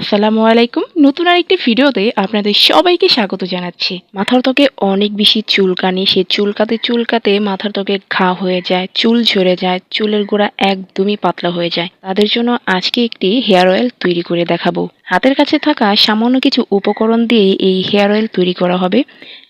আসসালামু আলাইকুম। নতুন আরেকটি ভিডিওতে আপনাদের সবাইকে স্বাগত জানাচ্ছি। মাথার ত্বকে অনেক বেশি চুলকানি, সে চুলকাতে চুলকাতে মাথার ত্বকে ঘা হয়ে যায়, চুল ঝরে যায়, চুলের গোড়া একদমই পাতলা হয়ে যায়। তাদের জন্য আজকে একটি হেয়ার অয়েল তৈরি করে দেখাবো। হাতের কাছে থাকা সামান্য কিছু উপকরণ দিয়ে এই হেয়ার অয়েল তৈরি করা হবে।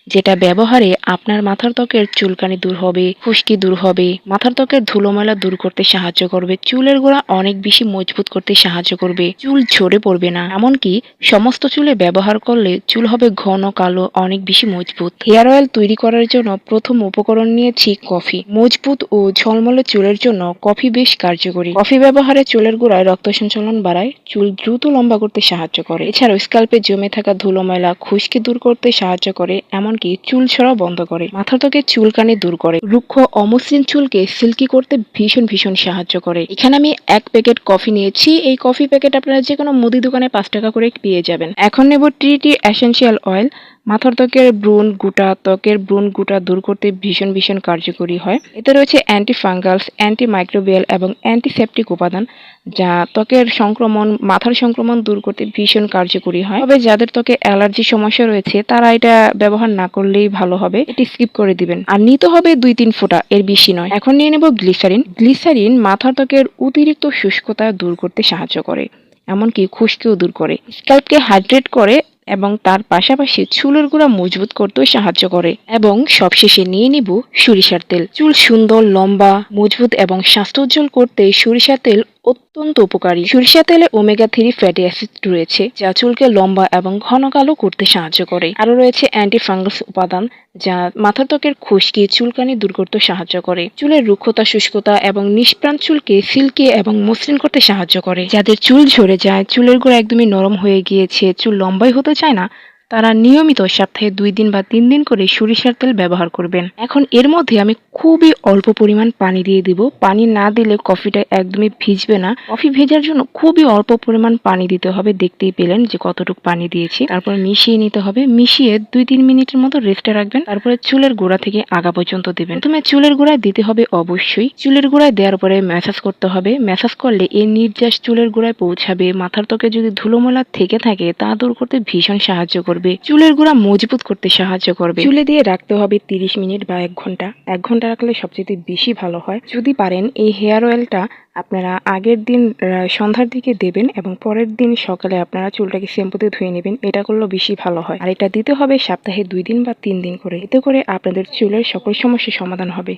যেটা ব্যবহারে আপনার মাথার ত্বকের চুলকানি দূর হবে, খুশকি দূর হবে। মাথার ত্বকের ধুলোময়লা দূর করতে সাহায্য করবে। চুলের গোড়া অনেক বেশি মজবুত করতে সাহায্য করবে। চুল ঝরে পড়বে না। এমনকি সমস্ত চুলে ব্যবহার করলে চুল হবে ঘন, কালো, অনেক বেশি মজবুত। হেয়ার অয়েল তৈরি করার জন্য প্রথম উপকরণ নিয়েছি কফি। মজবুত ও ঝলমলে চুলের জন্য কফি বেশ কার্যকরী। কফি ব্যবহারে চুলের গোড়ায় রক্ত সঞ্চালন বাড়ায়, চুল দ্রুত লম্বা করতে সাহায্য করে। এছাড়াও স্কাল্পে জমে থাকা ধুলো ময়লা খুশকি দূর করতে সাহায্য করে এমনকি চুল ছড়াও বন্ধ করে। মাথা ত্বকের চুলকানি দূর করে। রুক্ষ অমসৃণ চুলকে সিল্কি করতে ভীষণ ভীষণ সাহায্য করে। এখানে আমি এক প্যাকেট কফি নিয়েছি। এই কফি প্যাকেট আপনারা যে কোনো মুদি দোকানে পাঁচ টাকা করে পেয়ে যাবেন। এখন নেব ট্রিটি অ্যাসেন্সিয়াল অয়েল। মাথার ত্বকের ব্রুন গুটা, ত্বকের ব্রুন গুটা দূর করতে ভীষণ ভীষণ কার্যকরী হয়। এতে রয়েছে অ্যান্টি ফাঙ্গালস অ্যান্টি মাইক্রোবিয়াল এবং অ্যান্টিসেপটিক উপাদান, যা ত্বকের সংক্রমণ, মাথার সংক্রমণ দূর করতে ভীষণ কার্যকরী হয়। তবে যাদের ত্বকে অ্যালার্জি সমস্যা রয়েছে, তারা এটা ব্যবহার না করলেই ভালো হবে। এটি স্কিপ করে দিবেন। আর নিতে হবে দুই তিন ফোঁটা, এর বেশি নয়। এখন নিয়ে নেব গ্লিসারিন গ্লিসারিন মাথার ত্বকের অতিরিক্ত শুষ্কতা দূর করতে সাহায্য করে, এমনকি খুশকিও দূর করে। স্ক্যাল্পকে হাইড্রেট করে এবং তার পাশাপাশি চুলের গোড়া মজবুত করতেও সাহায্য করে। এবং সবশেষে নিয়ে নিব সরিষার তেল। চুল সুন্দর, লম্বা, মজবুত এবং স্বাস্থ্যোজ্জ্বল করতে সরিষার তেল অত্যন্ত উপকারী। সরিষা তেলে ওমেগা থ্রি ফ্যাটি অ্যাসিড রয়েছে, যা চুলকে লম্বা এবং ঘন কালো করতে সাহায্য করে। আরও রয়েছে অ্যান্টি ফাঙ্গাস উপাদান, যা মাথার ত্বকের খুশকি, চুলকানি দূর করতে সাহায্য করে। চুলের রুক্ষতা, শুষ্কতা এবং নিষ্প্রাণ চুলকে সিল্কি এবং মসৃণ করতে সাহায্য করে। যাদের চুল ঝরে যায়, চুলের গোড়া একদমই নরম হয়ে গিয়েছে, চুল লম্বাই হতে চায় না, তারা নিয়মিত সপ্তাহে দুই দিন বা তিন দিন করে সরিষার তেল ব্যবহার করবেন। এখন এর মধ্যে আমি খুবই অল্প পরিমাণ পানি দিয়ে দিব। পানি না দিলে কফিটা একদমই ভিজবে না। কফি ভেজার জন্য খুবই অল্প পরিমাণ পানি দিতে হবে। দেখতেই পেলেন যে কতটুকু পানি দিয়েছি। তারপর মিশিয়ে নিতে হবে। মিশিয়ে দুই তিন মিনিটের মতো রেস্টে রাখবেন। তারপরে চুলের গোড়া থেকে আগা পর্যন্ত দেবেন। প্রথমে চুলের গোড়ায় দিতে হবে অবশ্যই। চুলের গোড়ায় দেওয়ার পরে ম্যাসাজ করতে হবে। ম্যাসাজ করলে এই নির্যাস চুলের গোড়ায় পৌঁছাবে। মাথার ত্বকে যদি ধুলোমোলা থেকে থাকে, তা দূর করতে ভীষণ সাহায্য করবে। চুলের গোড়া মজবুত করতে সাহায্য করবে। চুলে দিয়ে রাখতে হবে তিরিশ মিনিট বা এক ঘণ্টা। এক ঘণ্টা রাখলে সবচেয়ে বেশি ভালো হয়। যদি পারেন, এই হেয়ার অয়েলটা আপনারা আগের দিন সন্ধ্যার দিকে দেবেন এবং পরের দিন সকালে আপনারা চুলটাকে শ্যাম্পুতে ধুয়ে নেবেন। এটা করলেও বেশি ভালো হয়। আর এটা দিতে হবে সপ্তাহে দুই দিন বা তিন দিন করে। এতে করে আপনাদের চুলের সকল সমস্যার সমাধান হবে।